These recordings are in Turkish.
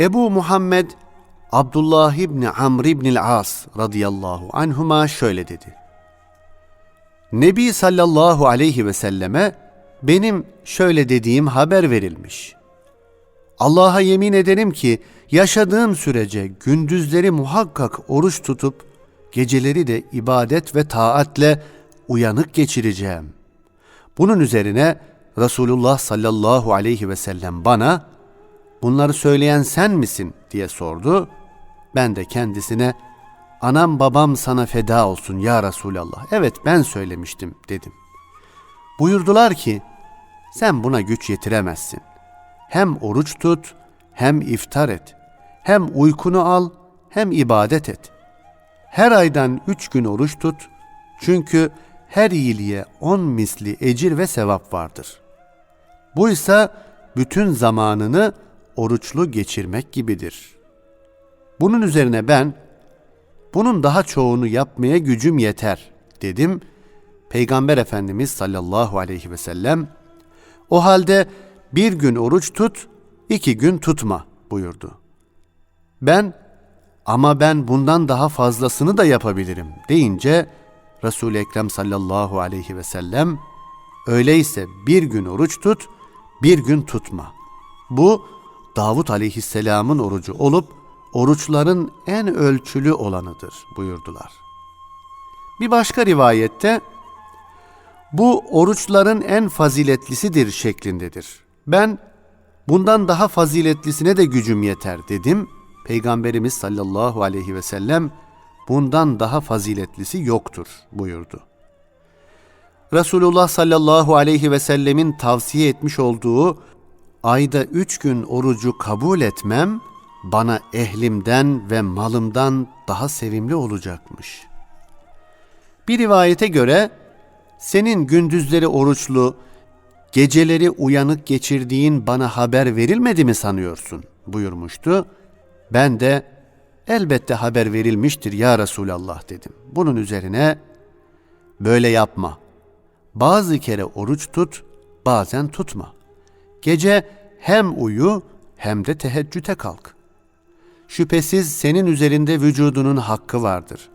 Ebu Muhammed Abdullah İbni Amr İbnil As radıyallahu anhuma şöyle dedi. Nebi sallallahu aleyhi ve selleme benim şöyle dediğim haber verilmiş. Allah'a yemin ederim ki yaşadığım sürece gündüzleri muhakkak oruç tutup geceleri de ibadet ve taatle uyanık geçireceğim. Bunun üzerine Resulullah sallallahu aleyhi ve sellem bana bunları söyleyen sen misin diye sordu. Ben de kendisine anam babam sana feda olsun ya Resulallah. Evet ben söylemiştim dedim. Buyurdular ki sen buna güç yetiremezsin. Hem oruç tut hem iftar et. Hem uykunu al hem ibadet et. Her aydan üç gün oruç tut. Çünkü her iyiliğe on misli ecir ve sevap vardır. Bu ise bütün zamanını oruçlu geçirmek gibidir. Bunun üzerine ben, bunun daha çoğunu yapmaya gücüm yeter dedim. Peygamber Efendimiz sallallahu aleyhi ve sellem, o halde bir gün oruç tut, iki gün tutma buyurdu. Ben, ama ben bundan daha fazlasını da yapabilirim deyince, Resul-i Ekrem sallallahu aleyhi ve sellem, öyleyse bir gün oruç tut, bir gün tutma. Bu Davut aleyhisselamın orucu olup oruçların en ölçülü olanıdır buyurdular. Bir başka rivayette bu oruçların en faziletlisidir şeklindedir. Ben bundan daha faziletlisine de gücüm yeter dedim. Peygamberimiz sallallahu aleyhi ve sellem bundan daha faziletlisi yoktur buyurdu. Resulullah sallallahu aleyhi ve sellemin tavsiye etmiş olduğu ayda üç gün orucu kabul etmem bana ehlimden ve malımdan daha sevimli olacakmış. Bir rivayete göre senin gündüzleri oruçlu, geceleri uyanık geçirdiğin bana haber verilmedi mi sanıyorsun buyurmuştu. Ben de elbette haber verilmiştir ya Resulallah dedim. Bunun üzerine böyle yapma. Bazı kere oruç tut, bazen tutma. Gece hem uyu hem de teheccüde kalk. Şüphesiz senin üzerinde vücudunun hakkı vardır.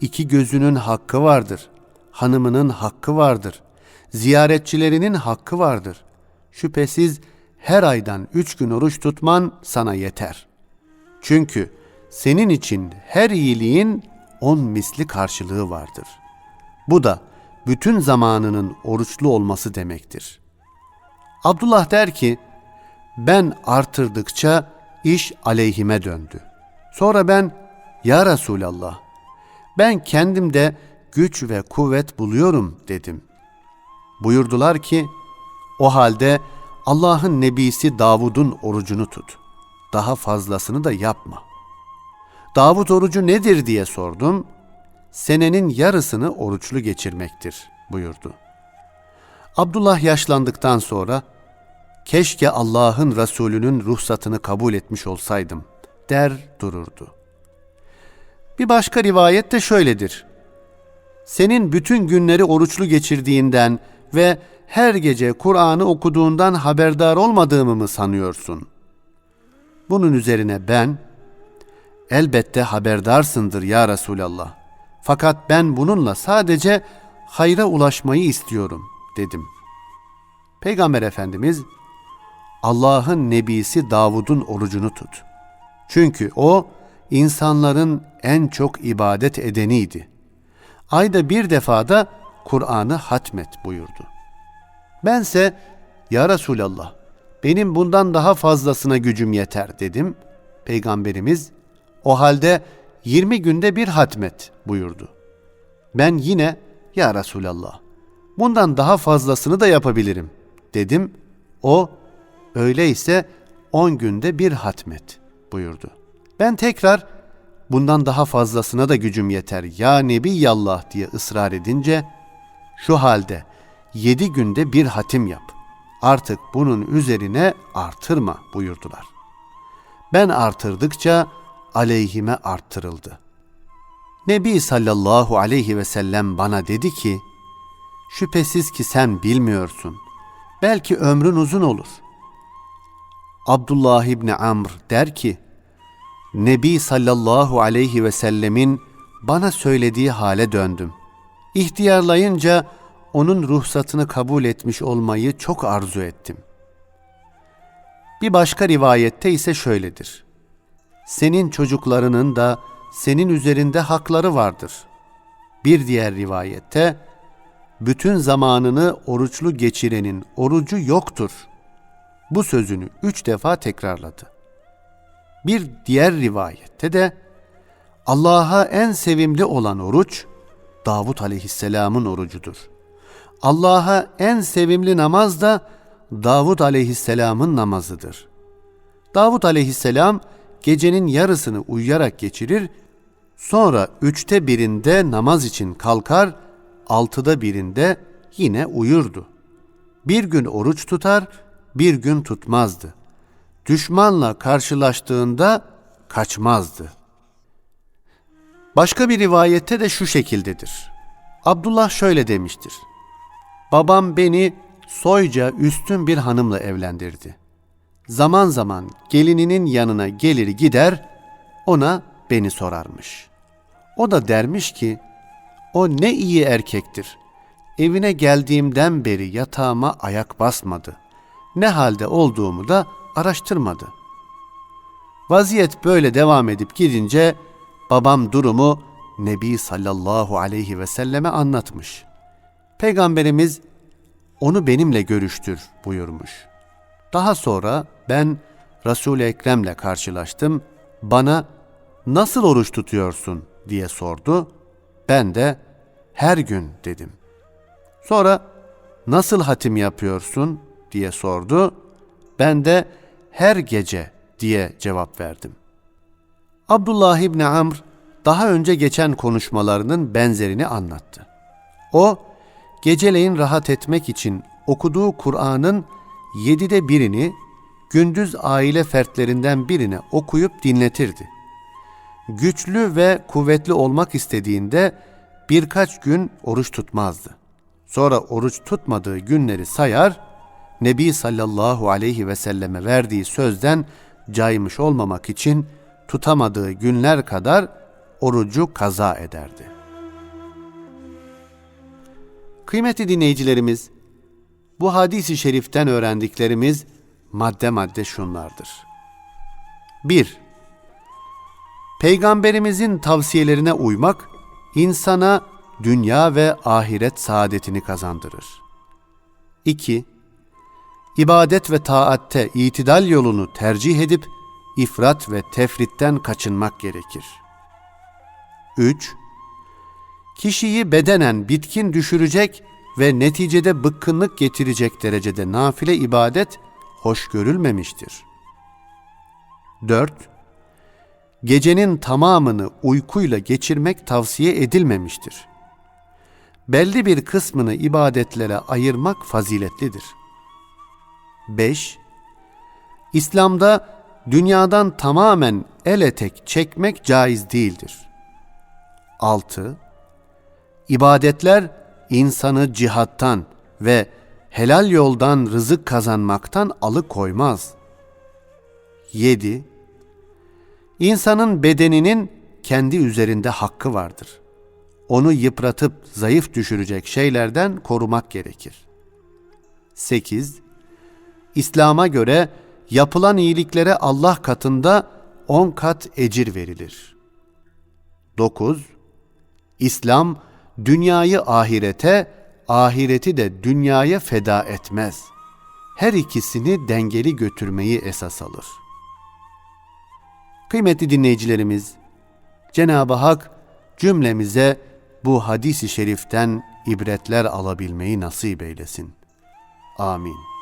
İki gözünün hakkı vardır. Hanımının hakkı vardır. Ziyaretçilerinin hakkı vardır. Şüphesiz her aydan üç gün oruç tutman sana yeter. Çünkü senin için her iyiliğin on misli karşılığı vardır. Bu da bütün zamanının oruçlu olması demektir. Abdullah der ki, ben artırdıkça iş aleyhime döndü. Sonra ben, Ya Resulallah, ben kendimde güç ve kuvvet buluyorum dedim. Buyurdular ki, o halde Allah'ın nebisi Davud'un orucunu tut. Daha fazlasını da yapma. Davud orucu nedir diye sordum. Senenin yarısını oruçlu geçirmektir buyurdu. Abdullah yaşlandıktan sonra keşke Allah'ın Resulü'nün ruhsatını kabul etmiş olsaydım der dururdu. Bir başka rivayet de şöyledir. Senin bütün günleri oruçlu geçirdiğinden ve her gece Kur'an'ı okuduğundan haberdar olmadığımı mı sanıyorsun? Bunun üzerine ben, elbette haberdarsındır ya Resulallah. Fakat ben bununla sadece hayra ulaşmayı istiyorum dedim. Peygamber Efendimiz Allah'ın nebisi Davud'un orucunu tut. Çünkü o insanların en çok ibadet edeniydi. Ayda bir defada Kur'an'ı hatmet buyurdu. Bense ya Resulallah benim bundan daha fazlasına gücüm yeter dedim. Peygamberimiz o halde 20 günde bir hatmet buyurdu. Ben yine ya Resulallah bundan daha fazlasını da yapabilirim dedim. O öyleyse 10 günde bir hatmet buyurdu. Ben tekrar bundan daha fazlasına da gücüm yeter ya Nebiyallah diye ısrar edince şu halde yedi günde bir hatim yap. Artık bunun üzerine artırma buyurdular. Ben artırdıkça aleyhime arttırıldı. Nebi sallallahu aleyhi ve sellem bana dedi ki, şüphesiz ki sen bilmiyorsun. Belki ömrün uzun olur. Abdullah İbni Amr der ki, Nebi sallallahu aleyhi ve sellemin bana söylediği hale döndüm. İhtiyarlayınca onun ruhsatını kabul etmiş olmayı çok arzu ettim. Bir başka rivayette ise şöyledir. Senin çocuklarının da senin üzerinde hakları vardır. Bir diğer rivayette, bütün zamanını oruçlu geçirenin orucu yoktur. Bu sözünü üç defa tekrarladı. Bir diğer rivayette de Allah'a en sevimli olan oruç Davut aleyhisselamın orucudur. Allah'a en sevimli namaz da Davut aleyhisselamın namazıdır. Davut aleyhisselam gecenin yarısını uyuyarak geçirir, sonra üçte birinde namaz için kalkar, altıda birinde yine uyurdu. Bir gün oruç tutar, bir gün tutmazdı. Düşmanla karşılaştığında kaçmazdı. Başka bir rivayette de şu şekildedir. Abdullah şöyle demiştir. Babam beni soyca üstün bir hanımla evlendirdi. Zaman zaman gelininin yanına gelir gider, ona beni sorarmış. O da dermiş ki, o ne iyi erkektir. Evine geldiğimden beri yatağıma ayak basmadı. Ne halde olduğumu da araştırmadı. Vaziyet böyle devam edip gidince babam durumu Nebi sallallahu aleyhi ve selleme anlatmış. Peygamberimiz onu benimle görüştür buyurmuş. Daha sonra ben Resul-i Ekrem'le karşılaştım. Bana nasıl oruç tutuyorsun diye sordu. Ben de her gün dedim. Sonra nasıl hatim yapıyorsun diye sordu. Ben de her gece diye cevap verdim. Abdullah İbni Amr daha önce geçen konuşmalarının benzerini anlattı. O, geceleyin rahat etmek için okuduğu Kur'an'ın yedide birini gündüz aile fertlerinden birine okuyup dinletirdi. Güçlü ve kuvvetli olmak istediğinde birkaç gün oruç tutmazdı. Sonra oruç tutmadığı günleri sayar, Nebi sallallahu aleyhi ve selleme verdiği sözden caymış olmamak için tutamadığı günler kadar orucu kaza ederdi. Kıymetli dinleyicilerimiz, bu hadisi şeriften öğrendiklerimiz madde madde şunlardır. 1. Peygamberimizin tavsiyelerine uymak insana dünya ve ahiret saadetini kazandırır. 2. İbadet ve taatte itidal yolunu tercih edip ifrat ve tefritten kaçınmak gerekir. 3. Kişiyi bedenen bitkin düşürecek ve neticede bıkkınlık getirecek derecede nafile ibadet hoş görülmemiştir. 4. Gecenin tamamını uykuyla geçirmek tavsiye edilmemiştir. Belli bir kısmını ibadetlere ayırmak faziletlidir. 5. İslam'da dünyadan tamamen el etek çekmek caiz değildir. 6. İbadetler insanı cihattan ve helal yoldan rızık kazanmaktan alıkoymaz. 7. İnsanın bedeninin kendi üzerinde hakkı vardır. Onu yıpratıp zayıf düşürecek şeylerden korumak gerekir. 8. İslam'a göre yapılan iyiliklere Allah katında on kat ecir verilir. 9. İslam dünyayı ahirete, ahireti de dünyaya feda etmez. Her ikisini dengeli götürmeyi esas alır. Kıymetli dinleyicilerimiz, Cenab-ı Hak cümlemize bu hadisi şeriften ibretler alabilmeyi nasip eylesin. Amin.